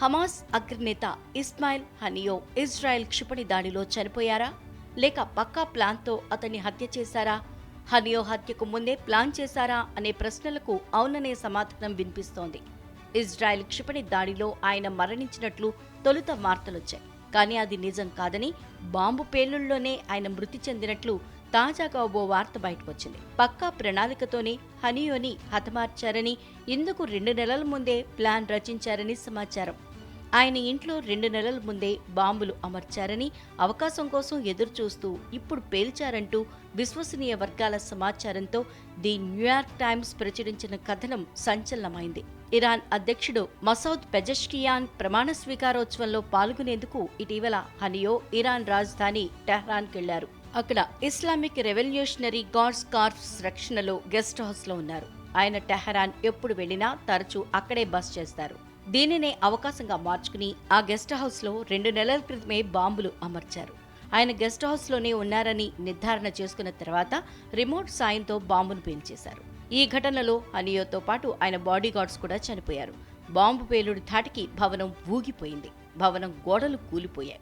Hamas అగ్రనేత Ismail హనియో Israel క్షిపణి దాడిలో చనిపోయారా? లేక పక్కా ప్లాన్తో అతన్ని హత్య చేశారా? హనియో హత్యకు ముందే ప్లాన్ చేశారా? అనే ప్రశ్నలకు అవుననే సమాధానం వినిపిస్తోంది. ఇజ్రాయెల్ క్షిపణి దాడిలో ఆయన మరణించినట్లు తొలుత వార్తలొచ్చాయి. కానీ అది నిజం కాదని బాంబు పేలుల్లోనే ఆయన మృతి చెందినట్లు తాజాగా ఓ వార్త బయటకొచ్చింది. పక్కా ప్రణాళికతోనే హనియోని హతమార్చారని ఇందుకు రెండు నెలల ముందే ప్లాన్ రచించారని సమాచారం. ఆయన ఇంట్లో రెండు నెలల ముందే బాంబులు అమర్చారని అవకాశం కోసం ఎదురు చూస్తూ ఇప్పుడు పేల్చారంటూ విశ్వసనీయ వర్గాల సమాచారంతో ది న్యూయార్క్ టైమ్స్ ప్రచురించిన కథనం సంచలనమైంది. ఇరాన్ అధ్యక్షుడు మసౌద్ పెజష్కియాన్ ప్రమాణ స్వీకారోత్సవంలో పాల్గొనేందుకు ఇటీవల హనియో ఇరాన్ రాజధాని టెహ్రాన్కెళ్ళారు. అక్కడ ఇస్లామిక్ రెవల్యూషనరీ గాడ్స్ కార్ప్స్ రక్షణలో గెస్ట్ హౌస్లో ఉన్నారు. ఆయన టెహరాన్ ఎప్పుడు వెళ్ళినా తరచూ అక్కడే బస్ చేస్తారు. దీనినే అవకాశంగా మార్చుకుని ఆ గెస్ట్ హౌస్లో రెండు నెలల క్రితమే బాంబులు అమర్చారు. ఆయన గెస్ట్ హౌస్లోనే ఉన్నారని నిర్ధారణ చేసుకున్న తర్వాత రిమోట్ సాయంతో బాంబును పేల్చేశారు. ఈ ఘటనలో అనియోతో పాటు ఆయన బాడీగార్డ్స్ కూడా చనిపోయారు. బాంబు పేలుడు ధాటికి భవనం ఊగిపోయింది. భవనం గోడలు కూలిపోయాయి.